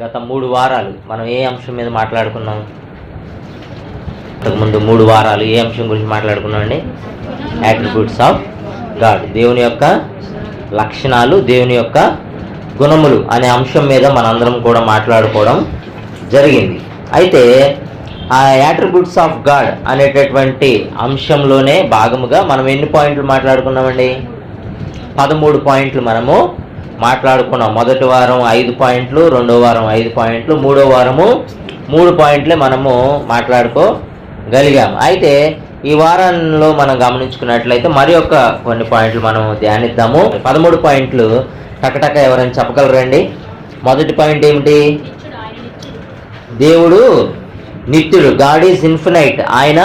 గత మూడు వారాలు మనం ఏ అంశం మీద మాట్లాడుకున్నాం? ఇంతకుముందు మూడు వారాలు ఏ అంశం గురించి మాట్లాడుకున్నాం అండి యాట్రిబ్యూట్స్ ఆఫ్ గాడ్ దేవుని యొక్క లక్షణాలు దేవుని యొక్క గుణములు అనే అంశం మీద మనందరం కూడా మాట్లాడుకోవడం జరిగింది. అయితే ఆ యాట్రిబ్యూట్స్ ఆఫ్ గాడ్ అనేటటువంటి అంశంలోనే భాగముగా మనం ఎన్ని పాయింట్లు మాట్లాడుకున్నామండి? పదమూడు పాయింట్లు మనము మాట్లాడుకున్నాం మొదటి వారం ఐదు పాయింట్లు రెండో వారం ఐదు పాయింట్లు మూడో వారము మూడు పాయింట్లే మనము మాట్లాడుకోగలిగాము. అయితే ఈ వారంలో మనం గమనించుకున్నట్లయితే మరి యొక్క కొన్ని పాయింట్లు మనం ధ్యానిద్దాము. పదమూడు పాయింట్లు టకటక ఎవరైనా చెప్పగలరండి మొదటి పాయింట్ ఏమిటి? దేవుడు నిత్యుడు గాడ్ ఈజ్ ఇన్ఫినైట్. ఆయన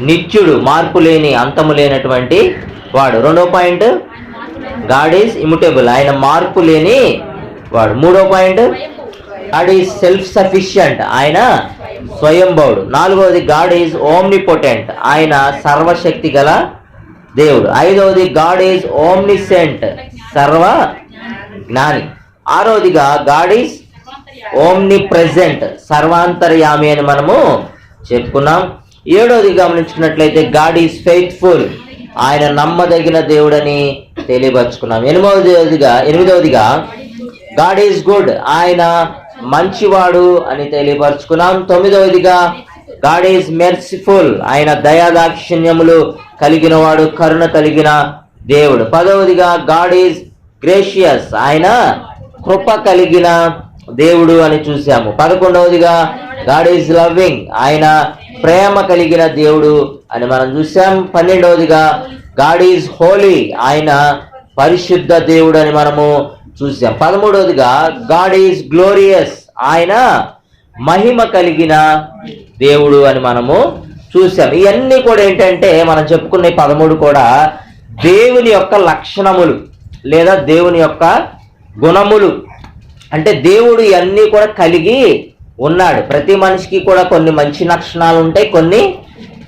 నిత్యుడు మార్పు లేని అంతము లేనటువంటి వాడు. రెండో పాయింట్? గాడ్ ఈజ్ ఇముటేబుల్ ఆయన మార్పు లేని వాడు. మూడో point God is self sufficient ఆయన స్వయంభవుడు. నాలుగవది గాడ్ ఈజ్ ఓమ్నిపోటెంట్ ఆయన సర్వశక్తి గల దేవుడు. ఐదవది గాడ్ ఈజ్ ఓమ్నిసెంట్ సర్వ జ్ఞాని. ఆరవదిగా గాడ్ ఈజ్ ఓమ్ని ప్రెజెంట్ సర్వాంతర్యామి అని మనము చెప్పుకున్నాం. ఏడవది గమనించుకున్నట్లయితే గాడ్ ఈజ్ ఫెయిత్ఫుల్ ఆయన నమ్మదగిన దేవుడని తెలియపరుచుకున్నాం. ఎనిమిదవదిగా ఎనిమిదవదిగా గాడ్ ఈజ్ గుడ్ ఆయన మంచివాడు అని తెలియపరుచుకున్నాం. తొమ్మిదవదిగా గాడ్ ఈజ్ మెర్సిఫుల్ ఆయన దయాదాక్షిణ్యములు కలిగిన వాడు కరుణ కలిగిన దేవుడు. పదవదిగా గాడ్ ఈజ్ గ్రేషియస్ ఆయన కృప కలిగిన దేవుడు అని చూసాము పదకొండవదిగా గాడ్ ఈజ్ లవ్వింగ్ ఆయన ప్రేమ కలిగిన దేవుడు అని మనం చూసాం పన్నెండవదిగా గాడ్ ఈజ్ హోలీ ఆయన పరిశుద్ధ దేవుడు అని మనము చూసాం. పదమూడవదిగా గాడ్ ఈజ్ గ్లోరియస్ ఆయన మహిమ కలిగిన దేవుడు అని మనము చూసాం. ఇవన్నీ కూడా ఏంటంటే మనం చెప్పుకునే పదమూడు కూడా దేవుని యొక్క లక్షణములు లేదా దేవుని యొక్క గుణములు. అంటే దేవుడు ఇవన్నీ కూడా కలిగి ఉన్నాడు. ప్రతి మనిషికి కూడా కొన్ని మంచి లక్షణాలు ఉంటాయి కొన్ని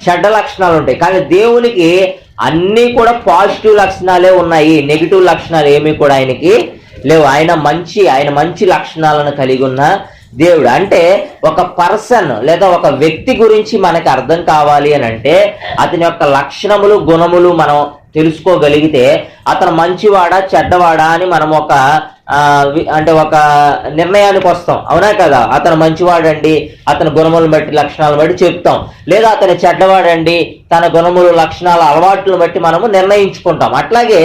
చెడ్డ లక్షణాలు ఉంటాయి. కానీ దేవునికి అన్నీ కూడా పాజిటివ్ లక్షణాలే ఉన్నాయి. నెగిటివ్ లక్షణాలు ఏమీ కూడా ఆయనకి లేవు. ఆయన మంచి ఆయన మంచి లక్షణాలను కలిగి ఉన్న దేవుడు. అంటే ఒక పర్సన్ లేదా ఒక వ్యక్తి గురించి మనకి అర్థం కావాలి అని అంటే అతని యొక్క లక్షణములు గుణములు మనం తెలుసుకోగలిగితే అతను మంచివాడా చెడ్డవాడా అని మనం ఒక అంటే ఒక నిర్ణయానికి వస్తాం. అవునా కదా? అతను మంచివాడండి అతని గుణములను బట్టి లక్షణాలను బట్టి చెప్తాం. లేదా అతను చెడ్డవాడండి తన గుణములు లక్షణాల అలవాట్లను బట్టి మనము నిర్ణయించుకుంటాం. అట్లాగే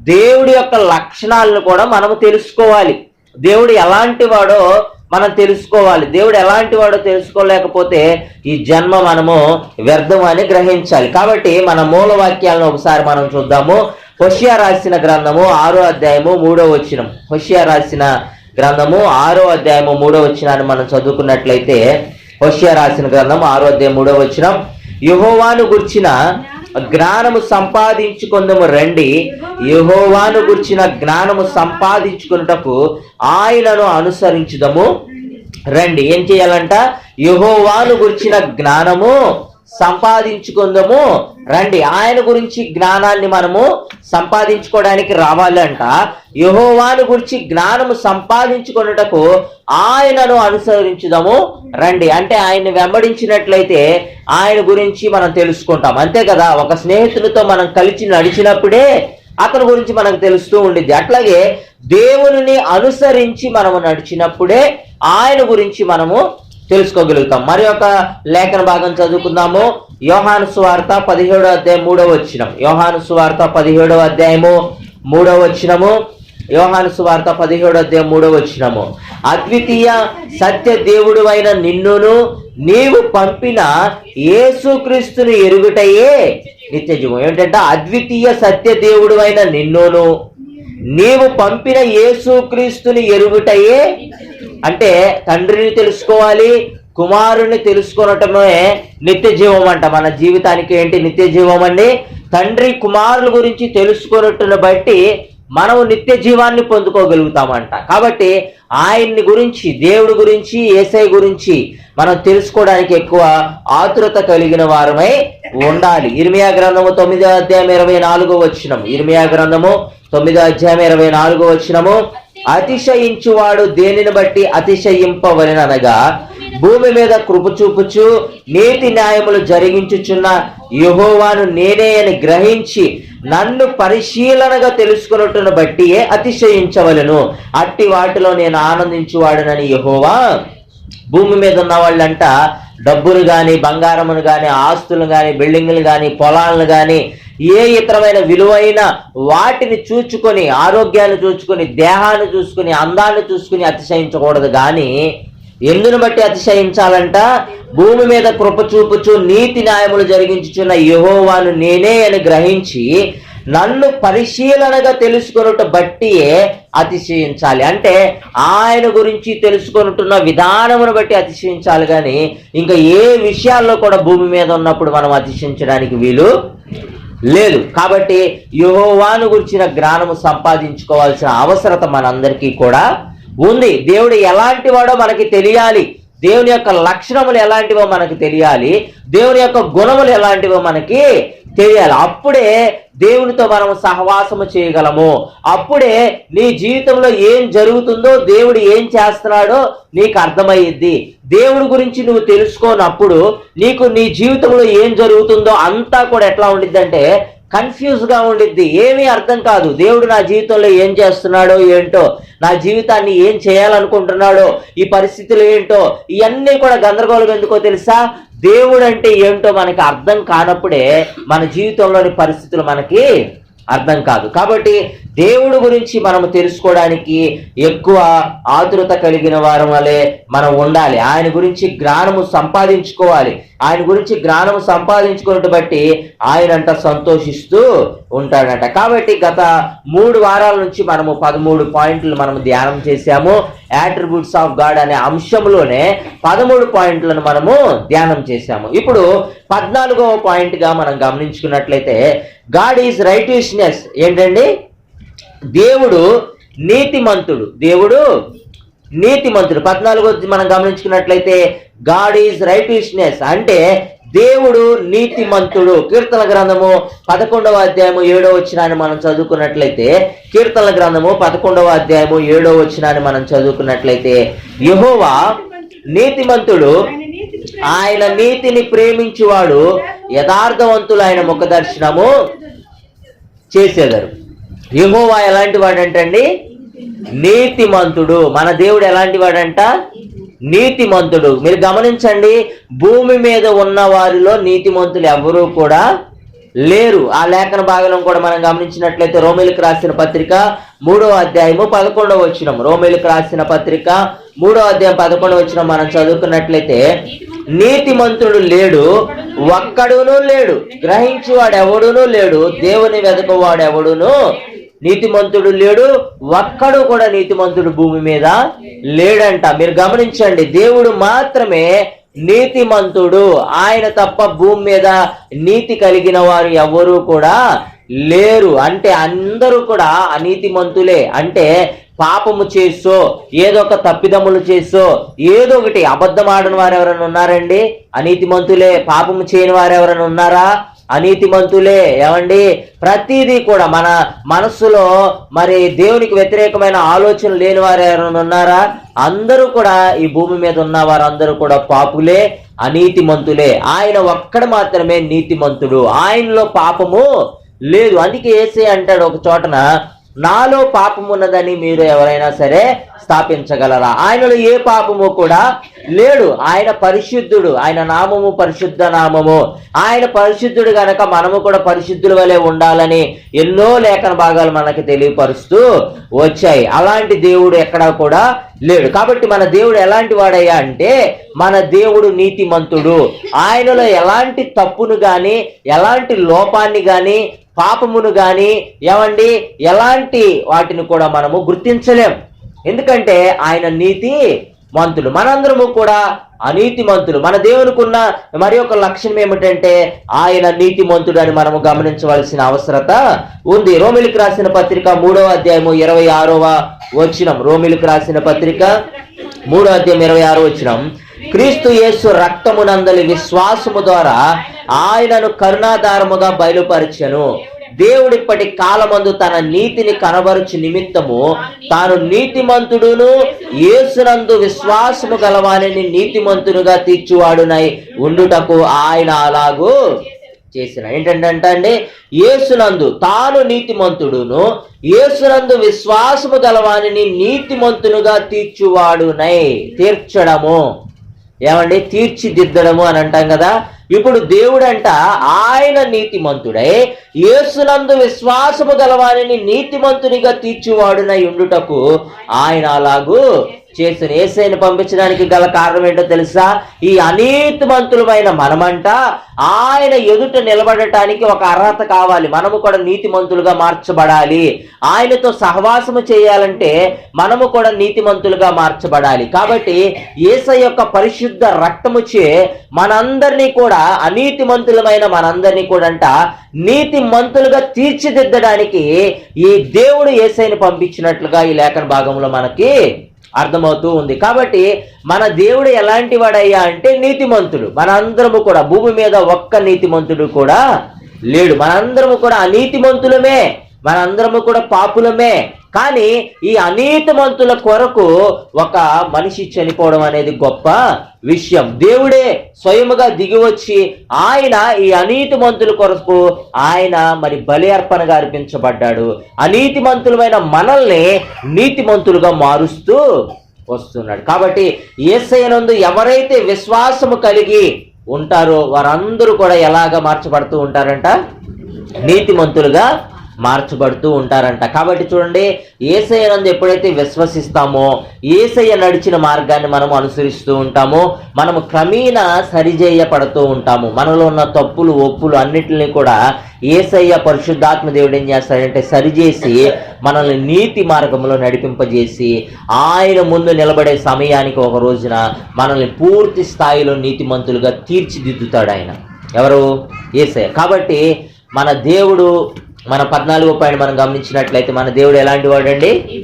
దేవుడి యొక్క లక్షణాలను కూడా మనము తెలుసుకోవాలి. దేవుడు ఎలాంటి వాడో మనం తెలుసుకోవాలి. దేవుడు ఎలాంటి వాడో తెలుసుకోలేకపోతే ఈ జన్మ మనము వ్యర్థం అని గ్రహించాలి. కాబట్టి మన మూల వాక్యాలను ఒకసారి మనం చూద్దాము. హుషియా రాసిన గ్రంథము ఆరో అధ్యాయము మూడో వచ్చినం హుషియా రాసిన గ్రంథము ఆరో అధ్యాయము మూడో వచనాన్ని మనం చదువుకున్నట్లయితే హుషియా రాసిన గ్రంథం ఆరో అధ్యాయం మూడో వచ్చినం యహోవాను గుర్చిన జ్ఞానము సంపాదించుకుందము రండి. యహోవాను గుర్చిన జ్ఞానము సంపాదించుకున్నటకు ఆయనను అనుసరించుదము. రండి. ఏం చేయాలంట? యహోవాను గుర్చిన జ్ఞానము సంపాదించుకుందాము. రండి ఆయన గురించి జ్ఞానాన్ని మనము సంపాదించుకోవడానికి రావాలంట. యహోవాను గురించి జ్ఞానము సంపాదించుకున్నటకు ఆయనను అనుసరించుదాము. రండి అంటే ఆయన్ని వెంబడించినట్లయితే ఆయన గురించి మనం తెలుసుకుంటాం. అంతే కదా ఒక స్నేహితునితో మనం కలిసి నడిచినప్పుడే అతని గురించి మనకు తెలుస్తూ ఉండిద్ది. అట్లాగే దేవుని అనుసరించి మనము నడిచినప్పుడే ఆయన గురించి మనము తెలుసుకోగలుగుతాం. మరి ఒక లేఖన భాగం చదువుకుందాము. యోహాను సువార్త పదిహేడో అధ్యాయం మూడవ వచ్చినం యోహాను సువార్త పదిహేడవ అధ్యాయము మూడవ వచ్చినము యోహాను సువార్త పదిహేడో అధ్యాయం మూడవ వచ్చినము అద్వితీయ సత్య దేవుడు అయిన నిన్నును నీవు పంపిన యేసుక్రీస్తుని ఎరుగుటయే నిత్య జీవం. ఏంటంటే అద్వితీయ సత్య దేవుడు అయిన నిన్నును నీవు పంపిన యేసుక్రీస్తుని ఎరుగుటయే అంటే తండ్రిని తెలుసుకోవాలి కుమారుని తెలుసుకోవటమే నిత్య జీవం అంట. మన జీవితానికి ఏంటి నిత్య జీవం అండి? తండ్రి కుమారుల గురించి తెలుసుకున్నట్టును బట్టి మనం నిత్య జీవాన్ని పొందుకోగలుగుతామంట. కాబట్టి ఆయన్ని గురించి దేవుడి గురించి ఏసై గురించి మనం తెలుసుకోవడానికి ఎక్కువ ఆతురత కలిగిన వారమై ఉండాలి. ఇర్మియా గ్రంథము తొమ్మిదో అధ్యాయం ఇరవై నాలుగో వచ్చినము ఇర్మియా గ్రంథము తొమ్మిదో అధ్యాయం ఇరవై నాలుగో వచ్చినము అతిశయించువాడు దేనిని బట్టి అతిశయింపవలెననగా భూమి మీద కృప చూపుచు నీతి న్యాయములు జరిగించుచున్న యహోవాను నేనే అని గ్రహించి నన్ను పరిశీలనగా తెలుసుకున్నట్టును బట్టియే అతిశయించవలను. అట్టి వాటిలో నేను ఆనందించువాడునని యహోవా. భూమి మీద ఉన్న వాళ్ళంట డబ్బులు కానీ బంగారమును కానీ ఆస్తులు కానీ బిల్డింగులు కానీ పొలాలను కానీ ఏ ఇతరమైన విలువైన వాటిని చూచుకొని ఆరోగ్యాన్ని చూసుకొని దేహాన్ని చూసుకొని అందాన్ని చూసుకుని అతిశయించకూడదు. కానీ ఎందును బట్టి అతిశయించాలంట? భూమి మీద కృప చూపుచు నీతి న్యాయములు జరిగించుచున్న యహోవాను నేనే అని గ్రహించి నన్ను పరిశీలనగా తెలుసుకొనుట బట్టియే అతిశయించాలి. అంటే ఆయన గురించి తెలుసుకొనుటున్న విధానమును బట్టి అతిశయించాలి. కానీ ఇంకా ఏ విషయాల్లో కూడా భూమి మీద ఉన్నప్పుడు మనం అతిశయించడానికి వీలు లేదు. కాబట్టి యుహోవాను గురించిన జ్ఞానము సంపాదించుకోవాల్సిన అవసరత మనందరికీ కూడా ఉంది. దేవుడు ఎలాంటి వాడో మనకి తెలియాలి. దేవుని యొక్క లక్షణములు ఎలాంటివో మనకి తెలియాలి. దేవుని యొక్క గుణములు ఎలాంటివో మనకి తెలియాలి. అప్పుడే దేవునితో మనం సహవాసము చేయగలము. అప్పుడే నీ జీవితంలో ఏం జరుగుతుందో దేవుడు ఏం చేస్తున్నాడో నీకు అర్థమయ్యిద్ది. దేవుడి గురించి నువ్వు తెలుసుకోనప్పుడు నీకు నీ జీవితంలో ఏం జరుగుతుందో అంతా కూడా ఎట్లా ఉండిద్దంటే కన్ఫ్యూజ్గా ఉండిద్ది. ఏమీ అర్థం కాదు. దేవుడు నా జీవితంలో ఏం చేస్తున్నాడో ఏంటో నా జీవితాన్ని ఏం చేయాలనుకుంటున్నాడో ఈ పరిస్థితులు ఏంటో ఇవన్నీ కూడా గందరగోళం ఎందుకో తెలుసా? దేవుడు అంటే ఏంటో మనకి అర్థం కానప్పుడే మన జీవితంలోని పరిస్థితులు మనకి అర్థం కాదు. కాబట్టి దేవుడు గురించి మనం తెలుసుకోవడానికి ఎక్కువ ఆతురత కలిగిన వారం వలె మనం ఉండాలి. ఆయన గురించి జ్ఞానము సంపాదించుకోవాలి. ఆయన గురించి జ్ఞానము సంపాదించుకున్నట్టు బట్టి ఆయనంట సంతోషిస్తూ ఉంటాడంట. కాబట్టి గత మూడు వారాల నుంచి మనము పదమూడు పాయింట్లు మనం ధ్యానం చేశాము. యాట్రిబ్యూట్స్ ఆఫ్ గాడ్ అనే అంశంలోనే పదమూడు పాయింట్లను మనము ధ్యానం చేశాము. ఇప్పుడు పద్నాలుగవ పాయింట్గా మనం గమనించుకున్నట్లయితే గాడ్ ఈజ్ రైటిష్నెస్ ఏంటండి? దేవుడు నీతిమంతుడు. దేవుడు నీతిమంతుడు. పద్నాలుగో మనం గమనించుకున్నట్లయితే గాడ్ ఈజ్ రైటిష్నెస్ అంటే దేవుడు నీతిమంతుడు. కీర్తన గ్రంథము పదకొండవ అధ్యాయము ఏడో వచ్చినాన్ని మనం చదువుకున్నట్లయితే కీర్తన గ్రంథము పదకొండవ అధ్యాయము ఏడో వచ్చినాన్ని మనం చదువుకున్నట్లయితే యహోవా నీతిమంతుడు. ఆయన నీతిని ప్రేమించువాడు యథార్థవంతులు ఆయన ముఖ దర్శనము చేసేదారు. యహోవా ఎలాంటి వాడంటండి నీతిమంతుడు. మన దేవుడు ఎలాంటి వాడంట నీతిమంతుడు. మీరు గమనించండి భూమి మీద ఉన్న వారిలో నీతిమంతులు ఎవరూ కూడా లేరు. ఆ లేఖన భాగం కూడా మనం గమనించినట్లయితే రోమిలకు రాసిన పత్రిక మూడో అధ్యాయము పదకొండవ వచ్చినం రోమిలకు రాసిన పత్రిక మూడో అధ్యాయం పదకొండవ వచ్చిన మనం చదువుకున్నట్లయితే నీతిమంతుడు లేడు ఒక్కడునూ లేడు. గ్రహించువాడు ఎవడునూ లేడు దేవుని వెతకవాడు ఎవడునూ నీతిమంతుడు లేడు ఒక్కడు కూడా నీతిమంతుడు భూమి మీద లేడంట. మీరు గమనించండి దేవుడు మాత్రమే నీతిమంతుడు. ఆయన తప్ప భూమి మీద నీతి కలిగిన వారు ఎవరు కూడా లేరు. అంటే అందరూ కూడా అనీతిమంతులే. అంటే పాపము చేసో ఏదో ఒక తప్పిదములు చేసో ఏదో ఒకటి అబద్ధం వారు ఎవరైనా ఉన్నారండి? అనీతిమంతులే పాపము చేయని వారు ఎవరైనా ఉన్నారా? అనీతిమంతులే. ఏమండి? ప్రతిదీ కూడా మన మనస్సులో మరి దేవునికి వ్యతిరేకమైన ఆలోచన లేని వారు ఎవరైనా ఉన్నారా? అందరూ కూడా ఈ భూమి మీద ఉన్న వారందరూ కూడా పాపులే అనీతిమంతులే. ఆయన ఒక్కడ మాత్రమే నీతిమంతుడు. ఆయనలో పాపము లేదు. అందుకే ఏసే అంటాడు ఒక చోటన నాలో పాపం ఉన్నదని మీరు ఎవరైనా సరే స్థాపించగలరా? ఆయనలో ఏ పాపము కూడా లేడు. ఆయన పరిశుద్ధుడు. ఆయన నామము పరిశుద్ధ నామము. ఆయన పరిశుద్ధుడు గనక మనము కూడా పరిశుద్ధుల వలె ఉండాలని ఎన్నో లేఖన భాగాలు మనకి తెలియపరుస్తూ వచ్చాయి. అలాంటి దేవుడు ఎక్కడా కూడా లేడు. కాబట్టి మన దేవుడు ఎలాంటి వాడయ్యా అంటే మన దేవుడు నీతిమంతుడు. ఆయనలో ఎలాంటి తప్పును కానీ ఎలాంటి లోపాన్ని కానీ పాపమును గాని ఏమండి? ఎలాంటి వాటిని కూడా మనము గుర్తించలేం. ఎందుకంటే ఆయన నీతి మంతులు. మనందరము కూడా అనీతి మంతులు. మన దేవునికి ఉన్న మరి ఒక లక్షణం ఏమిటంటే ఆయన నీతి మంతుడు అని మనము గమనించవలసిన అవసరత ఉంది. రోమిలికి రాసిన పత్రిక మూడవ అధ్యాయము ఇరవై ఆరవ వచ్చినం రోమిలికి రాసిన పత్రిక మూడో అధ్యాయం ఇరవై ఆరో వచ్చినం క్రీస్తు యేసు రక్తమునందలి విశ్వాసము ద్వారా ఆయనను కరుణాధారముగా బయలుపరిచెను. దేవుడిప్పటి కాలమందు తన నీతిని కనబరుచు నిమిత్తము తాను నీతిమంతుడును యేసునందు విశ్వాసము గలవాని నీతిమంతునుగా తీర్చువాడునై ఉండుటకు ఆయన అలాగూ చేసిన. ఏంటంటే అండి యేసునందు తాను నీతిమంతుడును యేసునందు విశ్వాసము గలవాని నీతిమంతునుగా తీర్చువాడునై తీర్చడము. ఏమండి? తీర్చిదిద్దడము అని అంటాం కదా. ఇప్పుడు దేవుడంట ఆయన నీతిమంతుడై యేసునందు విశ్వాసము గలవారిని నీతిమంతునిగా తీర్చువాడునై ఉండుటకు ఆయన అలాగూ చేసిన ఏసైని పంపించడానికి గల కారణం ఏంటో తెలుసా? ఈ అనీతిమంతులమైన మనమంట ఆయన ఎదుట నిలబడటానికి ఒక అర్హత కావాలి. మనము కూడా నీతిమంతులుగా మార్చబడాలి. ఆయనతో సహవాసము చేయాలంటే మనము కూడా నీతిమంతులుగా మార్చబడాలి. కాబట్టి ఏసై యొక్క పరిశుద్ధ రక్తముచే మనందరినీ కూడా అనీతిమంతులమైన మనందరినీ కూడా అంట నీతిమంతులుగా తీర్చిదిద్దడానికి ఈ దేవుడు ఏసైని పంపించినట్లుగా ఈ లేఖన భాగంలో మనకి అర్థమవుతూ ఉంది. కాబట్టి మన దేవుడు ఎలాంటి వాడయ్యా అంటే నీతిమంతుడు. మనందరము కూడా భూమి మీద ఒక్క నీతిమంతుడు కూడా లేడు. మనందరము కూడా అనీతిమంతులమే. మనందరము కూడా పాపులమే. కానీ ఈ అనీతిమంతుల కొరకు ఒక మనిషి చనిపోవడం అనేది గొప్ప విషయం. దేవుడే స్వయముగా దిగి వచ్చి ఆయన ఈ అనీతిమంతుల కొరకు ఆయన మరి బలి అర్పణగా అర్పించబడ్డాడు. అనీతిమంతులమైన మనల్ని నీతిమంతులుగా మారుస్తూ వస్తున్నాడు. కాబట్టి ఏసైనందు ఎవరైతే విశ్వాసము కలిగి ఉంటారో వారందరూ కూడా ఎలాగ మార్చబడుతూ ఉంటారంట? నీతిమంతులుగా మార్చబడుతూ ఉంటారంట. కాబట్టి చూడండి ఏసయ్య నందు ఎప్పుడైతే విశ్వసిస్తామో ఏసయ్య నడిచిన మార్గాన్ని మనం అనుసరిస్తూ ఉంటామో మనము క్రమేణా సరిచేయపడుతూ ఉంటాము. మనలో ఉన్న తప్పులు ఒప్పులు అన్నిటిని కూడా ఏసయ్య పరిశుద్ధాత్మ దేవుడు ఏం చేస్తాడంటే సరిచేసి మనల్ని నీతి మార్గంలో నడిపింపజేసి ఆయన ముందు నిలబడే సమయానికి ఒక రోజున మనల్ని పూర్తి స్థాయిలో నీతిమంతులుగా తీర్చిదిద్దుతాడు ఆయన. ఎవరు? ఏసయ్య. కాబట్టి మన దేవుడు మన పద్నాలుగో పాయింట్ మనం గమనించినట్లయితే మన దేవుడు ఎలాంటి వాడండి?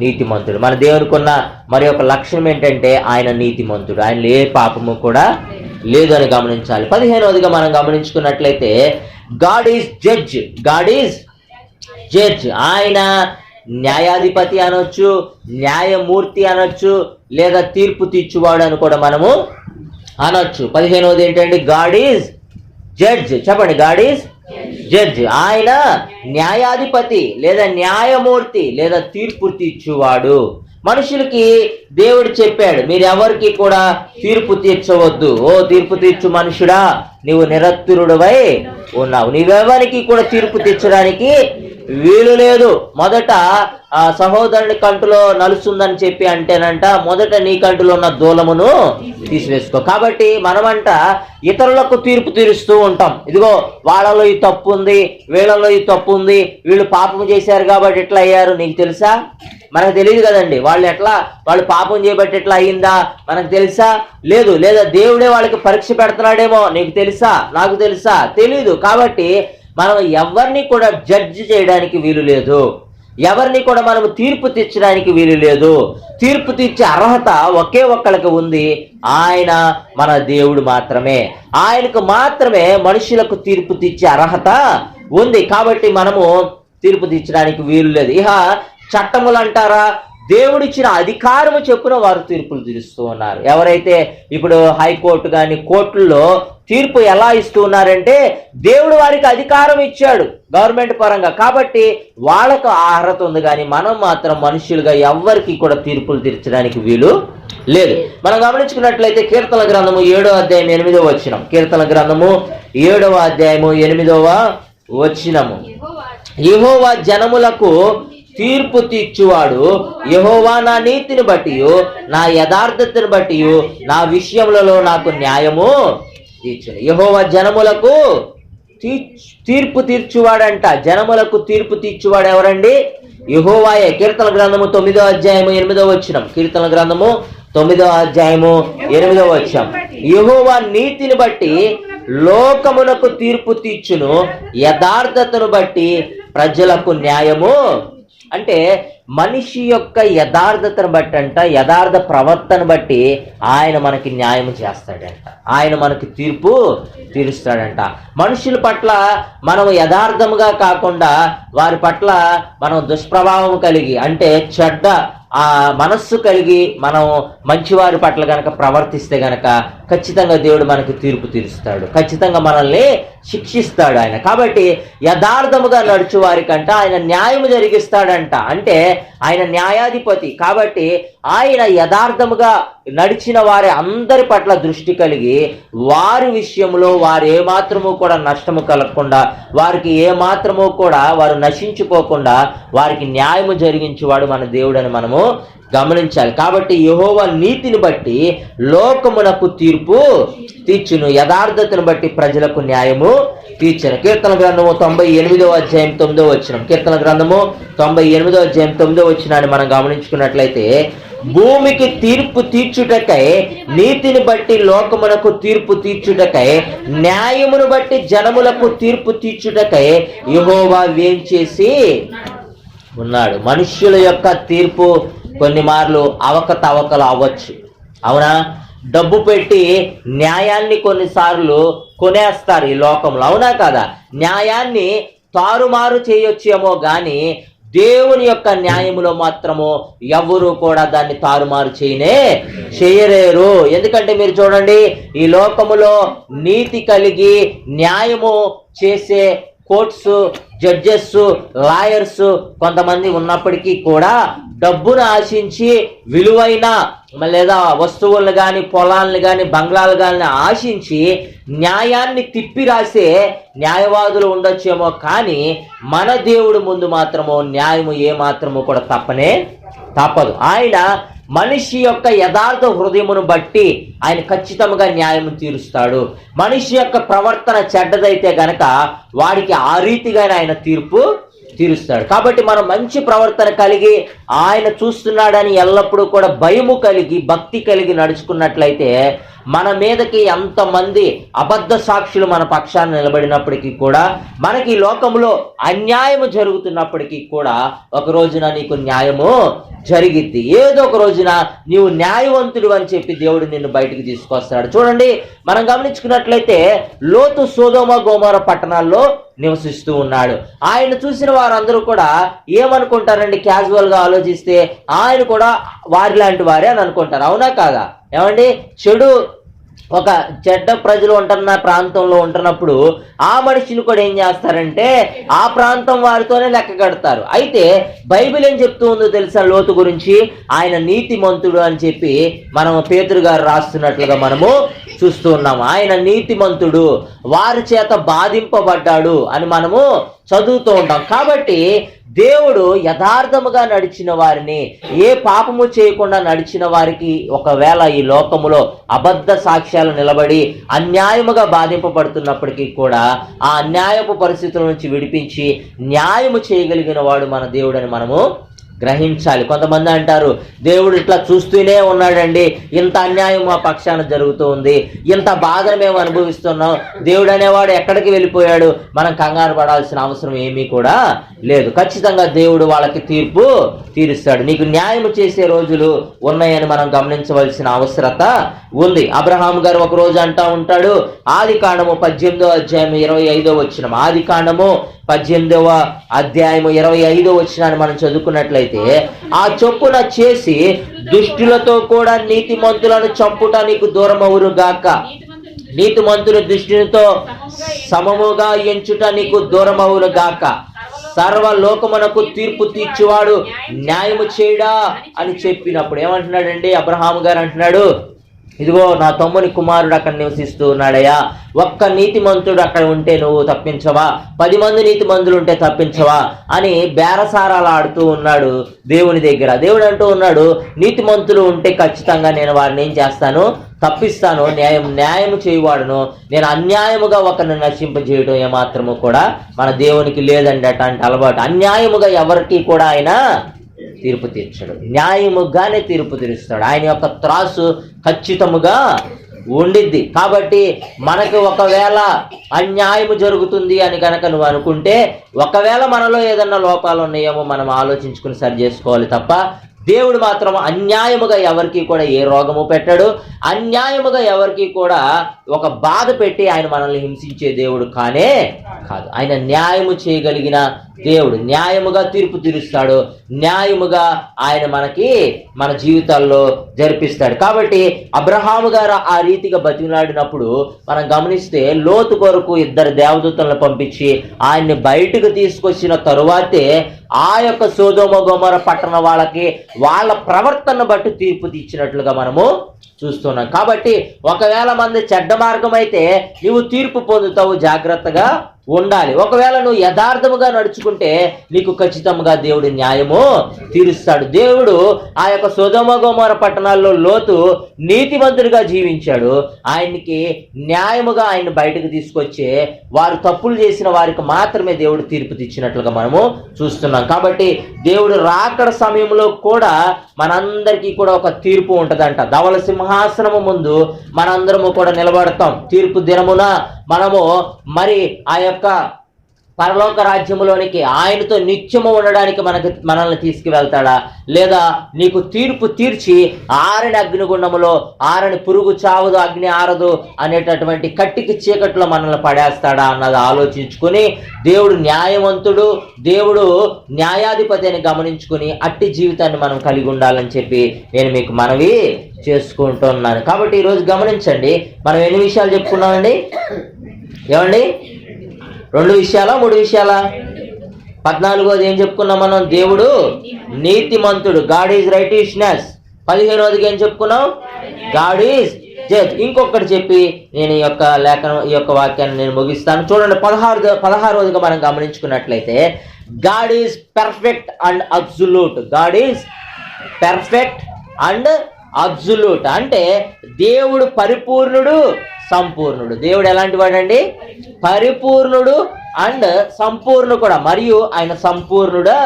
నీతిమంతుడు. మన దేవునికున్న మరి ఒక లక్ష్యం ఏంటంటే ఆయన నీతిమంతుడు. ఆయన ఏ పాపము కూడా లేదు అని గమనించాలి. పదిహేనవదిగా మనం గమనించుకున్నట్లయితే God is judge God is judge ఆయన న్యాయాధిపతి అనొచ్చు న్యాయమూర్తి అనొచ్చు లేదా తీర్పు తీర్చువాడు అని కూడా మనము అనొచ్చు. పదిహేనవది ఏంటంటే గాడ్ ఈజ్ జడ్జ్ చెప్పండి గాడ్ ఈజ్ జడ్జ్. ఆయన న్యాయాధిపతి లేదా న్యాయమూర్తి లేదా తీర్పు తీర్చువాడు. మనుషులకి దేవుడు చెప్పాడు మీరు ఎవరికి కూడా తీర్పు తీర్చవద్దు. ఓ తీర్పు తీర్చు మనుషుడా నీవు నిరత్తురుడవై ఉన్నావు. నీవెవరికి కూడా తీర్పు తీర్చడానికి వీలు లేదు. మొదట ఆ సహోదరుని కంటులో నలుస్తుందని చెప్పి అంటేనంట మొదట నీ కంటులో ఉన్న దూలమును తీసివేసుకో. కాబట్టి మనమంట ఇతరులకు తీర్పు తీరుస్తూ ఉంటాం. ఇదిగో వాళ్ళలో ఈ తప్పు ఉంది వీళ్ళలో ఈ తప్పు ఉంది వీళ్ళు పాపం చేశారు కాబట్టి ఎట్లా అయ్యారు నీకు తెలుసా? మనకు తెలియదు కదండి. వాళ్ళు ఎట్లా వాళ్ళు పాపం చేయబట్టి ఎట్లా అయ్యిందా? మనకు తెలుసా? లేదు. లేదా దేవుడే వాళ్ళకి పరీక్ష పెడుతున్నాడేమో నీకు తెలుసా? నాకు తెలుసా? తెలీదు. కాబట్టి మనం ఎవరిని కూడా జడ్జి చేయడానికి వీలు లేదు. ఎవరిని కూడా మనం తీర్పు తీర్చడానికి వీలు లేదు. తీర్పు తీర్చే అర్హత ఒకే ఒక్కళ్ళకి ఉంది. ఆయన మన దేవుడు మాత్రమే. ఆయనకు మాత్రమే మనుషులకు తీర్పు తీర్చే అర్హత ఉంది. కాబట్టి మనము తీర్పు తీర్చడానికి వీలు లేదు. ఇహ చట్టములు అంటారా? దేవుడిచ్చిన అధికారము చెప్పున వారు తీర్పులు తీరుస్తూ ఉన్నారు. ఎవరైతే ఇప్పుడు హైకోర్టు కానీ కోర్టుల్లో తీర్పు ఎలా ఇస్తూ ఉన్నారంటే దేవుడు వారికి అధికారం ఇచ్చాడు గవర్నమెంట్ పరంగా. కాబట్టి వాళ్ళకు అర్హత ఉంది కానీ మనం మాత్రం మనుషులుగా ఎవ్వరికి కూడా తీర్పులు తీర్చడానికి వీలు లేదు. మనం గమనించుకున్నట్లయితే కీర్తన గ్రంథము ఏడో అధ్యాయం ఎనిమిదవ వచ్చినం కీర్తన గ్రంథము ఏడవ అధ్యాయము ఎనిమిదవ వచ్చినము యెహోవా జనములకు తీర్పు తీర్చువాడు యహోవా నా నీతిని బట్టి నా యథార్థతను బట్టి నా విషయములలో నాకు న్యాయము తీర్చును యహోవా జనములకు తీర్పు తీర్చువాడంట. జనములకు తీర్పు తీర్చువాడు ఎవరండి? యెహోవాయే. కీర్తన గ్రంథము తొమ్మిదో అధ్యాయము ఎనిమిదో వచ్చినం కీర్తన గ్రంథము తొమ్మిదో అధ్యాయము ఎనిమిదో వచ్చాం యహోవా నీతిని బట్టి లోకమునకు తీర్పు తీర్చును. యథార్థతను బట్టి ప్రజలకు న్యాయము అంటే మనిషి యొక్క యథార్థతను బట్టి అంట యథార్థ ప్రవర్తన బట్టి ఆయన మనకి న్యాయం చేస్తాడంట. ఆయన మనకి తీర్పు తీరుస్తాడంట. మనుషుల పట్ల మనం యథార్థముగా కాకుండా వారి పట్ల మనం దుష్ప్రభావం కలిగి అంటే చెడ్డ ఆ మనస్సు కలిగి మనం మంచివారి పట్ల గనక ప్రవర్తిస్తే గనక ఖచ్చితంగా దేవుడు మనకి తీర్పు తీరుస్తాడు. ఖచ్చితంగా మనల్ని శిక్షిస్తాడు ఆయన. కాబట్టి యథార్థముగా నడుచు వారికంట ఆయన న్యాయం జరిగిస్తాడంట. అంటే ఆయన న్యాయాధిపతి. కాబట్టి ఆయన యథార్థముగా నడిచిన వారి అందరి పట్ల దృష్టి కలిగి వారి విషయంలో వారు ఏమాత్రము కూడా నష్టము కలగకుండా వారికి ఏమాత్రము కూడా వారు నశించుకోకుండా వారికి న్యాయము జరిగించేవాడు మన దేవుడని మనము గమనించాలి. కాబట్టి యహోవ నీతిని బట్టి లోకమునకు తీర్పు తీర్చును. యథార్థతను బట్టి ప్రజలకు న్యాయము తీర్చను. కీర్తన గ్రంథము తొంభై ఎనిమిదో అధ్యాయం తొమ్మిదో వచ్చిన కీర్తన గ్రంథము తొంభై ఎనిమిదో అధ్యాయం తొమ్మిదో వచ్చినాన్ని మనం గమనించుకున్నట్లయితే భూమికి తీర్పు తీర్చుటకై నీతిని బట్టి లోకమునకు తీర్పు తీర్చుటకై న్యాయమును బట్టి జనములకు తీర్పు తీర్చుటకై యెహోవా వేంచేసి ఉన్నాడు. మనుష్యుల యొక్క తీర్పు కొన్ని మార్లు అవకతవకలు అవ్వచ్చు. అవునా? డబ్బు పెట్టి న్యాయాన్ని కొన్నిసార్లు కొనేస్తారు ఈ లోకంలో. అవునా కదా? న్యాయాన్ని తారుమారు చేయొచ్చేమో కానీ దేవుని యొక్క న్యాయములో మాత్రము ఎవరు కూడా దాన్ని తారుమారు చేయనే చేయలేరు. ఎందుకంటే మీరు చూడండి ఈ లోకములో నీతి కలిగి న్యాయము చేసే కోర్ట్స్ జడ్జెస్ లాయర్స్ కొంతమంది ఉన్నప్పటికీ కూడా డబ్బును ఆశించి విలువైన లేదా వస్తువులను కానీ పొలాలను కానీ బంగ్లాలు కానీ ఆశించి న్యాయాన్ని తిప్పి రాసే న్యాయవాదులు ఉండొచ్చేమో కానీ మన దేవుడు ముందు మాత్రము న్యాయము ఏ మాత్రము కూడా తప్పనే తప్పదు. ఆయన మనిషి యొక్క యథార్థ హృదయమును బట్టి ఆయన ఖచ్చితంగా న్యాయం తీరుస్తాడు. మనిషి యొక్క ప్రవర్తన చెడ్డదైతే గనక వాడికి ఆ రీతిగానే ఆయన తీర్పు తీరుస్తాడు. కాబట్టి మనం మంచి ప్రవర్తన కలిగి ఆయన చూస్తున్నాడని ఎల్లప్పుడూ కూడా భయము కలిగి భక్తి కలిగి నడుచుకున్నట్లయితే మన మీదకి ఎంతమంది అబద్ధ సాక్షులు మన పక్షాన్ని నిలబడినప్పటికీ కూడా మనకి ఈ లోకంలో అన్యాయము జరుగుతున్నప్పటికీ కూడా ఒక రోజున నీకు న్యాయము జరిగిద్ది. ఏదో ఒక రోజున నీవు న్యాయవంతుడు అని చెప్పి దేవుడు నిన్ను బయటికి తీసుకొస్తాడు. చూడండి మనం గమనించుకున్నట్లయితే లోతు సోదోమ గోమర పట్టణాల్లో నివసిస్తూ ఉన్నాడు. ఆయన చూసిన వారందరూ కూడా ఏమనుకుంటారండి? క్యాజువల్గా ఆలోచిస్తే ఆయన కూడా వారి లాంటి వారే అని అనుకుంటారు. అవునా కాదా? ఏమండి? చెడు ఒక చెడ్డ ప్రజలు ఉంటున్న ప్రాంతంలో ఉంటున్నప్పుడు ఆ మనిషిని కూడా ఏం చేస్తారంటే ఆ ప్రాంతం వారితోనే లెక్క కడతారు. అయితే బైబిల్ ఏం చెప్తూ ఉందో తెలుసా లోతు గురించి? ఆయన నీతిమంతుడు అని చెప్పి మనం పేతురు గారు రాస్తున్నట్లుగా మనము చూస్తూ ఉన్నాము. ఆయన నీతిమంతుడు వారి చేత బాధింపబడ్డాడు అని మనము చదువుతూ ఉంటాం. కాబట్టి దేవుడు యథార్థముగా నడిచిన వారిని ఏ పాపము చేయకుండా నడిచిన వారికి ఒకవేళ ఈ లోకములో అబద్ధ సాక్ష్యాలు నిలబడి అన్యాయముగా బాధింపబడుతున్నప్పటికీ కూడా ఆ అన్యాయపు పరిస్థితుల నుంచి విడిపించి న్యాయము చేయగలిగిన వాడు మన దేవుడని మనము గ్రహించాలి. కొంతమంది అంటారు దేవుడు ఇట్లా చూస్తూనే ఉన్నాడండి. ఇంత అన్యాయం మా పక్షాన జరుగుతూ ఉంది ఇంత బాధను మేము అనుభవిస్తున్నాం. దేవుడు అనేవాడు ఎక్కడికి వెళ్ళిపోయాడు? మనం కంగారు పడాల్సిన అవసరం ఏమీ కూడా లేదు. ఖచ్చితంగా దేవుడు వాళ్ళకి తీర్పు తీరుస్తాడు. నీకు న్యాయం చేసే రోజులు ఉన్నాయని మనం గమనించవలసిన అవసరత ఉంది. అబ్రహాం గారు ఒక రోజు అంటా ఉంటాడు ఆది కాండము పద్దెనిమిదో అధ్యాయం ఇరవై ఐదో వచ్చిన ఆది కాండము పద్దెనిమిదవ అధ్యాయము ఇరవై ఐదో వచ్చినాన్ని మనం చదువుకున్నట్లయితే ఆ చొప్పున చేసి దుష్టులతో కూడా నీతి మంతులను చంపుట నీకు దూరమవురు గాక. నీతి నీతిమంతుల దృష్టితో సమముగా ఎంచుట నీకు దూరమవును గాక. సర్వలోకమునకు తీర్పు తీర్చివాడు న్యాయము చేయడా అని చెప్పినప్పుడు ఏమంటున్నాడండి? అబ్రహాము గారు అంటున్నాడు ఇదిగో నా తమ్ముని కుమారుడు అక్కడ నివసిస్తూ ఉన్నాడయ్యా ఒక్క నీతిమంతుడు అక్కడ ఉంటే నువ్వు తప్పించవా? పది మంది నీతిమంతులు ఉంటే తప్పించవా? అని బేరసారాలు ఆడుతూ ఉన్నాడు దేవుని దగ్గర. దేవుడు అంటూ ఉన్నాడు నీతిమంతులు ఉంటే ఖచ్చితంగా నేను వారిని ఏం చేస్తాను? తప్పిస్తాను. న్యాయం న్యాయం చేయువాడును. నేను అన్యాయముగా ఒకరిని నశింపజేయడం ఏమాత్రము కూడా మన దేవునికి లేదండి అట్లాంటి అలవాటు. అన్యాయముగా ఎవరికి కూడా ఆయన తీర్పు తీర్చడు. న్యాయముగానే తీర్పు తీరుస్తాడు. ఆయన యొక్క త్రాసు ఖచ్చితముగా ఉండిద్ది. కాబట్టి మనకు ఒకవేళ అన్యాయము జరుగుతుంది అని కనుక నువ్వు అనుకుంటే ఒకవేళ మనలో ఏదన్నా లోపాలు ఉన్నాయేమో మనం ఆలోచించుకుని సరి చేసుకోవాలి తప్ప దేవుడు మాత్రం అన్యాయముగా ఎవరికి కూడా ఏ రోగము పెట్టాడు. అన్యాయముగా ఎవరికి కూడా ఒక బాధ పెట్టి ఆయన మనల్ని హింసించే దేవుడు కానే కాదు. ఆయన న్యాయము చేయగలిగిన దేవుడు. న్యాయముగా తీర్పు తీరుస్తాడు. న్యాయముగా ఆయన మనకి మన జీవితాల్లో జరిపిస్తాడు. కాబట్టి అబ్రహాము గారు ఆ రీతిగా బతికినాడినప్పుడు మనం గమనిస్తే లోతు కొరకు ఇద్దరు దేవదూతలను పంపించి ఆయన్ని బయటకు తీసుకొచ్చిన తరువాతే ఆ యొక్క సోదోమ గోమర పట్టణ వాళ్ళకి వాళ్ళ ప్రవర్తన బట్టి తీర్పు తీర్చినట్లుగా మనము చూస్తున్నాం. కాబట్టి ఒకవేళ మంది చెడ్డ మార్గం అయితే నువ్వు తీర్పు పొందుతావు జాగ్రత్తగా ఉండాలి. ఒకవేళ నువ్వు యథార్థముగా నడుచుకుంటే నీకు ఖచ్చితంగా దేవుడి న్యాయము తీరుస్తాడు. దేవుడు ఆ యొక్క సుధమగోమర పట్టణాల్లో లోతు నీతివంతుడిగా జీవించాడు. ఆయనకి న్యాయముగా ఆయన బయటకు తీసుకొచ్చే వారు తప్పులు చేసిన వారికి మాత్రమే దేవుడు తీర్పు తెచ్చినట్లుగా మనము చూస్తున్నాం. కాబట్టి దేవుడు రాకడ సమయంలో కూడా మనందరికీ కూడా ఒక తీర్పు ఉంటుందంట. ధవల సింహాసనము ముందు మనందరము కూడా నిలబడతాం. తీర్పు దినమున మనము మరి ఆ యొక్క పరలోక రాజ్యములోనికి ఆయనతో నిత్యము ఉండడానికి మనకు మనల్ని తీసుకువెళ్తాడా? లేదా నీకు తీర్పు తీర్చి ఆరని అగ్నిగుండములో ఆరని పురుగు చావదు అగ్ని ఆరదు అనేటటువంటి కట్టికి చీకట్లో మనల్ని పడేస్తాడా అన్నది ఆలోచించుకుని దేవుడు న్యాయవంతుడు దేవుడు న్యాయాధిపతి అని గమనించుకుని అట్టి జీవితాన్ని మనం కలిగి ఉండాలని చెప్పి నేను మీకు మనవి చేసుకుంటున్నాను. కాబట్టి ఈరోజు గమనించండి. మనం ఎన్ని విషయాలు చెప్పుకున్నామండి? ఏమండి? రెండు విషయాలా మూడు విషయాలా? పద్నాలుగోది ఏం చెప్పుకున్నాం మనం? దేవుడు నీతిమంతుడు. గాడ్ ఈజ్ రైటిష్నెస్ పదిహేనోదికి ఏం చెప్పుకున్నాం? గాడ్ ఈజ్ జడ్జ్ ఇంకొకటి చెప్పి నేను ఈ యొక్క లేఖనం ఈ యొక్క వాక్యాన్ని నేను ముగిస్తాను. చూడండి పదహారు పదహారోదిగా మనం గమనించుకున్నట్లయితే God is perfect and absolute God is perfect and absolute అంటే దేవుడు పరిపూర్ణుడు సంపూర్ణుడు. దేవుడు ఎలాంటి వాడండి? పరిపూర్ణుడు అండ్ సంపూర్ణ కూడా మరియు ఆయన సంపూర్ణుడు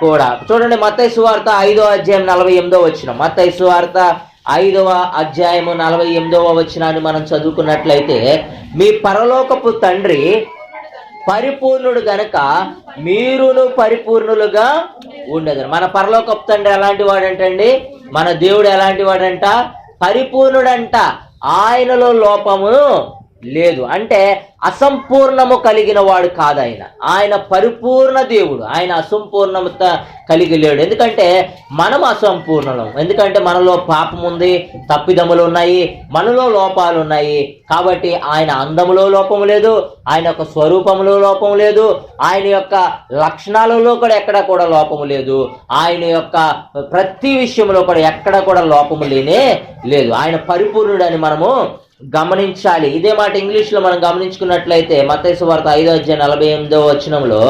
కూడా. చూడండి మత్తయి సువార్త ఐదో అధ్యాయం నలభై ఎనిమిదో వచ్చిన. మత్తయి సువార్త ఐదవ అధ్యాయము నలభై ఎనిమిదవ వచ్చినాన్ని మనం చదువుకున్నట్లయితే మీ పరలోకపు తండ్రి పరిపూర్ణుడు గనక మీరును పరిపూర్ణులుగా ఉండదు మన పరలోకపు తండ్రి ఎలాంటి వాడంటండి? మన దేవుడు ఎలాంటి వాడంట? పరిపూర్ణుడంట. ఆయనలో లోపము లేదు. అంటే అసంపూర్ణము కలిగిన వాడు కాదు ఆయన ఆయన పరిపూర్ణ దేవుడు. ఆయన అసంపూర్ణత కలిగి లేడు ఎందుకంటే మనం అసంపూర్ణం ఎందుకంటే మనలో పాపం ఉంది తప్పిదములు ఉన్నాయి మనలో లోపాలు ఉన్నాయి కాబట్టి ఆయన అందములో లోపం లేదు ఆయన యొక్క స్వరూపంలో లోపం లేదు ఆయన యొక్క లక్షణాలలో కూడా ఎక్కడ కూడా లోపము లేదు. ఆయన యొక్క ప్రతి విషయంలో కూడా ఎక్కడ కూడా లోపము లేనే లేదు. ఆయన పరిపూర్ణుడని మనము గమనించాలి. ఇదే మాట ఇంగ్లీష్లో మనం గమనించుకున్నట్లయితే మతేసు వార్త ఐదో అధ్యాయ నలభై ఎనిమిదో వచనంలో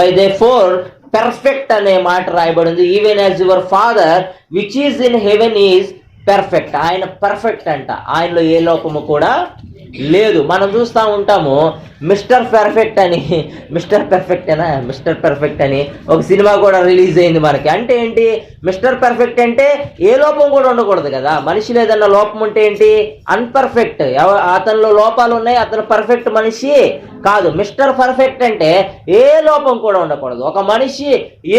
బై దే ఫోర్ పెర్ఫెక్ట్ అనే మాట రాయబడింది. Even as your father which is in heaven is perfect ఆయన పర్ఫెక్ట్ అంట. ఆయనలో ఏ లోపము కూడా లేదు మనం చూస్తూ ఉంటాము మిస్టర్ పెర్ఫెక్ట్ అని మిస్టర్ పెర్ఫెక్ట్ అనా మిస్టర్ పెర్ఫెక్ట్ అని ఒక సినిమా కూడా రిలీజ్ అయింది మనకి. అంటే ఏంటి? మిస్టర్ పెర్ఫెక్ట్ అంటే ఏ లోపం కూడా ఉండకూడదు కదా. మనిషిలో ఏదన్నా లోపం ఉంటే ఏంటి? అన్పర్ఫెక్ట్. అతనిలో లోపాలు ఉన్నాయి అతను పర్ఫెక్ట్ మనిషి. కాదు మిస్టర్ పర్ఫెక్ట్ అంటే ఏ లోపం కూడా ఉండకూడదు. ఒక మనిషి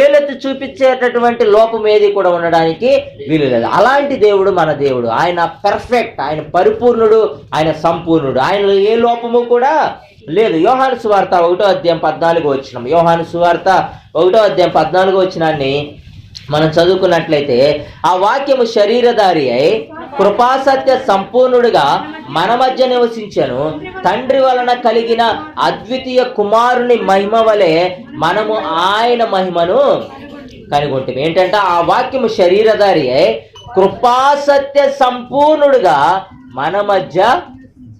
ఏలెత్తి చూపించేటటువంటి లోపం ఏది కూడా ఉండడానికి వీలు లేదు. అలాంటి దేవుడు మన దేవుడు. ఆయన పర్ఫెక్ట్ ఆయన పరిపూర్ణుడు ఆయన సంపూర్ణుడు. ఆయన ఏ లోపము కూడా లేదు. యోహాను సువార్త ఒకటో అధ్యాయం పద్నాలుగు వచ్చినాం యోహాను సువార్త ఒకటో అధ్యాయం పద్నాలుగు వచ్చినాన్ని మనం చదువుకున్నట్లయితే ఆ వాక్యము శరీరధారి అయి కృపాసత్య సంపూర్ణుడిగా మన మధ్య నివసించను. తండ్రి వలన కలిగిన అద్వితీయ కుమారుని మహిమ వలె మనము ఆయన మహిమను కనుగొంటాం ఏంటంటే ఆ వాక్యము శరీరధారి అయి కృపాసత్య సంపూర్ణుడిగా మన మధ్య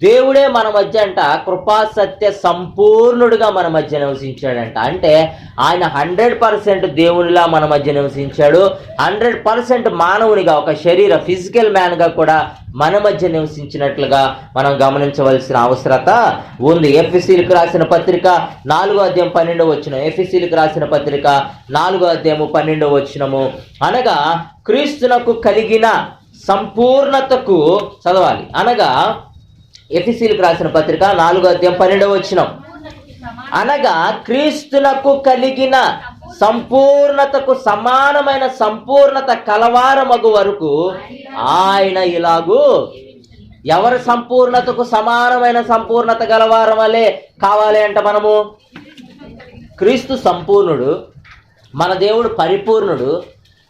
దేవుడే మన మధ్య అంట కృపా సత్య సంపూర్ణుడిగా మన మధ్య నివసించాడంట. అంటే ఆయన హండ్రెడ్ పర్సెంట్ దేవునిలా మన మధ్య నివసించాడు. హండ్రెడ్ పర్సెంట్ మానవునిగా ఒక శరీర ఫిజికల్ మ్యాన్గా కూడా మన మధ్య నివసించినట్లుగా మనం గమనించవలసిన అవసరత ఉంది. ఎఫ్ఎస్సీలకు రాసిన పత్రిక నాలుగో అధ్యాయం పన్నెండో వచ్చిన ఎఫ్ఎస్సీలకు రాసిన పత్రిక నాలుగో అధ్యాయము పన్నెండో వచ్చినము అనగా క్రీస్తునకు కలిగిన సంపూర్ణతకు చదవాలి. అనగా ఎఫిసీలకు రాసిన పత్రిక నాలుగో అధ్యాయం పన్నెండవ వచ్చినాం అనగా క్రీస్తునకు కలిగిన సంపూర్ణతకు సమానమైన సంపూర్ణత కలవారమగు వరకు ఆయన ఇలాగూ ఎవరి సంపూర్ణతకు సమానమైన సంపూర్ణత గలవారం వలె కావాలి అంట మనము? క్రీస్తు సంపూర్ణుడు మన దేవుడు పరిపూర్ణుడు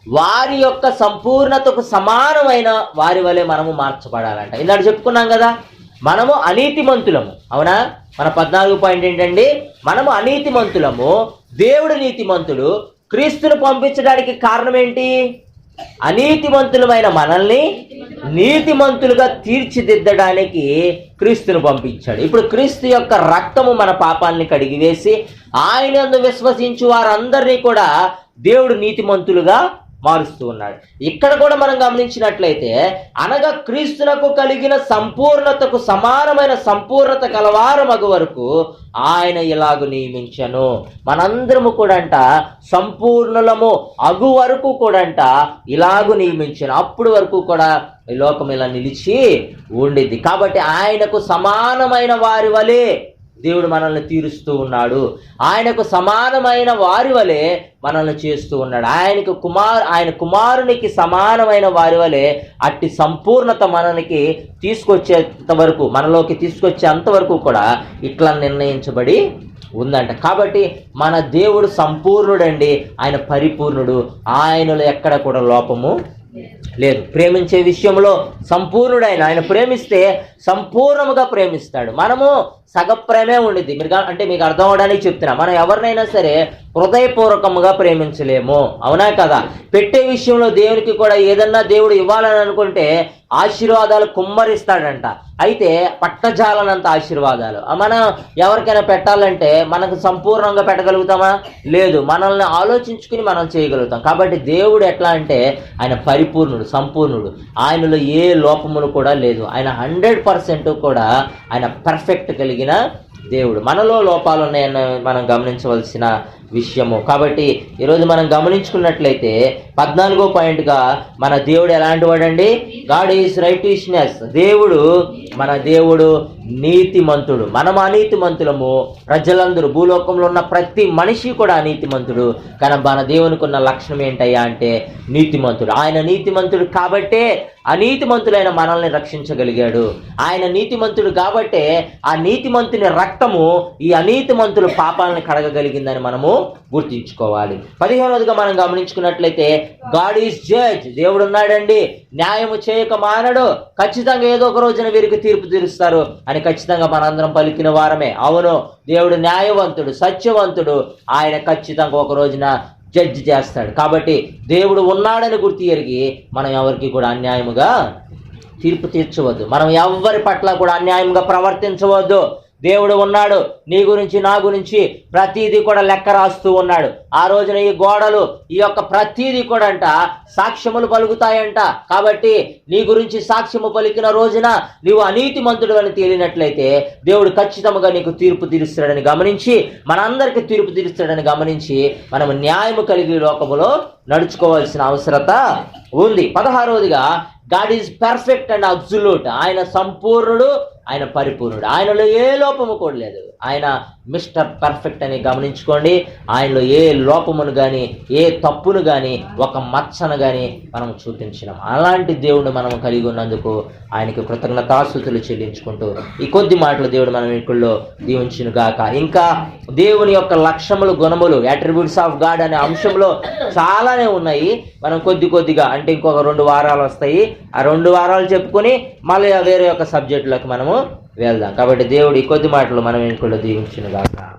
వారి యొక్క సంపూర్ణతకు సమానమైన వారి వలె మనము మార్చబడాలంట. ఇందాక చెప్పుకున్నాం కదా మనము అనీతిమంతులము. అవునా? మన పద్నాలుగు పాయింట్ ఏంటండి? మనము అనీతిమంతులము. దేవుడు నీతిమంతుడు. క్రీస్తును పంపించడానికి కారణం ఏంటి? అనీతిమంతులమైన మనల్ని నీతిమంతులుగా తీర్చిదిద్దడానికి క్రీస్తును పంపించాడు. ఇప్పుడు క్రీస్తు యొక్క రక్తము మన పాపాలని కడిగివేసి ఆయన విశ్వసించు వారందరినీ కూడా దేవుడు నీతిమంతులుగా మారుస్తూ ఉన్నాడు. ఇక్కడ కూడా మనం గమనించినట్లయితే అనగా క్రీస్తునకు కలిగిన సంపూర్ణతకు సమానమైన సంపూర్ణత కలవారమగు వరకు ఆయన ఇలాగు నియమించను. మనందరము కూడంట సంపూర్ణులము అగు వరకు కూడంట ఇలాగు నియమించను. అప్పుడు వరకు కూడా ఈ లోకం ఇలా నిలిచి ఉండిద్ది. కాబట్టి ఆయనకు సమానమైన వారి వలె దేవుడు మనల్ని తీరుస్తూ ఉన్నాడు. ఆయనకు సమానమైన వారి వలె మనల్ని చేస్తూ ఉన్నాడు. ఆయనకు కుమార్ ఆయన కుమారునికి సమానమైన వారి వలె అట్టి సంపూర్ణత మనకి తీసుకొచ్చేంత వరకు మనలోకి తీసుకొచ్చేంత వరకు కూడా ఇట్లా నిర్ణయించబడి ఉందంట. కాబట్టి మన దేవుడు సంపూర్ణుడండి. ఆయన పరిపూర్ణుడు. ఆయనలో ఎక్కడ కూడా లోపము లేదు. ప్రేమించే విషయంలో సంపూర్ణుడైన ఆయన ప్రేమిస్తే సంపూర్ణముగా ప్రేమిస్తాడు. మనము సగ ప్రేమే ఉండిద్ది. మీరు అంటే మీకు అర్థం అవడానికి చెప్తున్నా. మనం ఎవరినైనా సరే హృదయపూర్వకముగా ప్రేమించలేము. అవునా కదా? పెట్టే విషయంలో దేవునికి కూడా ఏదన్నా దేవుడు ఇవ్వాలని అనుకుంటే ఆశీర్వాదాలు కుమ్మరిస్తాడంట. అయితే పట్టజాలనంత ఆశీర్వాదాలు. మనం ఎవరికైనా పెట్టాలంటే మనకు సంపూర్ణంగా పెట్టగలుగుతామా? లేదు. మనల్ని ఆలోచించుకుని మనం చేయగలుగుతాం. కాబట్టి దేవుడు ఎట్లా అంటే ఆయన పరిపూర్ణుడు సంపూర్ణుడు. ఆయనలో ఏ లోపములు కూడా లేదు. ఆయన హండ్రెడ్ పర్సెంట్ కూడా ఆయన పర్ఫెక్ట్ కలిగిన దేవుడు. మనలో లోపాలు ఉన్నాయని మనం గమనించవలసిన విషయము. కాబట్టి ఈరోజు మనం గమనించుకున్నట్లయితే పద్నాలుగో పాయింట్గా మన దేవుడు ఎలాంటి వాడండి? గాడ్ ఈజ్ రైటిష్నెస్ దేవుడు మన దేవుడు నీతిమంతుడు. మనం అనీతిమంతులము. ప్రజలందరూ భూలోకంలో ఉన్న ప్రతి మనిషి కూడా అనీతిమంతుడు. కానీ మన దేవునికి ఉన్న లక్షణం ఏంటయ్యా అంటే నీతిమంతుడు. ఆయన నీతిమంతుడు కాబట్టే అనీతిమంతులైన మనల్ని రక్షించగలిగాడు. ఆయన నీతిమంతుడు కాబట్టే ఆ నీతిమంతుని రక్తము ఈ అనీతిమంతుల పాపాలను కడగగలిగిందని మనము గుర్తించుకోవాలి. పదిహేనవదిగా మనం గమనించుకున్నట్లయితే గాడ్ ఈజ్ జడ్జ్ దేవుడు ఉన్నాడండి న్యాయము చేయక మానడు. ఖచ్చితంగా ఏదో ఒక రోజున వీరికి తీర్పు తీరుస్తారు. అని ఖచ్చితంగా మనందరం పలికిన వారమే. అవును దేవుడు న్యాయవంతుడు సత్యవంతుడు. ఆయన ఖచ్చితంగా ఒక రోజున జడ్జి చేస్తాడు. కాబట్టి దేవుడు ఉన్నాడని గుర్తు ఎరిగి మనం ఎవరికి కూడా అన్యాయముగా తీర్పు తీర్చవద్దు. మనం ఎవరి పట్ల కూడా అన్యాయంగా ప్రవర్తించవద్దు. దేవుడు ఉన్నాడు నీ గురించి నా గురించి ప్రతీది కూడా లెక్క రాస్తూ ఉన్నాడు. ఆ రోజున ఈ గోడలు ఈ యొక్క ప్రతీది కూడా అంట సాక్ష్యములు పలుకుతాయంట. కాబట్టి నీ గురించి సాక్ష్యము పలికిన రోజున నీవు అనీతిమంతుడు అని తేలినట్లయితే దేవుడు ఖచ్చితంగా నీకు తీర్పు తీరుస్తాడని గమనించి మనందరికీ తీర్పు తీరుస్తాడని గమనించి మనం న్యాయము కలిగి లోకములో నడుచుకోవాల్సిన అవసరత ఉంది. పదహారవదిగా God is perfect and absolute ఆయన సంపూర్ణుడు ఆయన పరిపూర్ణుడు. ఆయనలో ఏ లోపము కూడా లేదు. ఆయన మిస్టర్ పర్ఫెక్ట్ అని గమనించుకోండి. ఆయనలో ఏ లోపమును కానీ ఏ తప్పును కానీ ఒక మచ్చను కానీ మనం చూపించినాం. అలాంటి దేవుడు మనం కలిగి ఉన్నందుకు ఆయనకి కృతజ్ఞతాస్థుతులు చెల్లించుకుంటూ ఈ కొద్ది మాటలు దేవుడు మనం ఇంట్లో దీవించును గాక. ఇంకా దేవుని యొక్క లక్ష్యములు గుణములు అట్రిబ్యూట్స్ ఆఫ్ గాడ్ అనే అంశంలో చాలా చాలానే ఉన్నాయి. మనం కొద్ది కొద్దిగా అంటే ఇంకొక రెండు వారాలు వస్తాయి. ఆ రెండు వారాలు చెప్పుకొని మళ్ళీ వేరే యొక్క సబ్జెక్టులోకి మనము వెళ్దాం. కాబట్టి దేవుడు ఈ కొద్ది మాటలు మనం ఇంట్లో దీవించిన కాక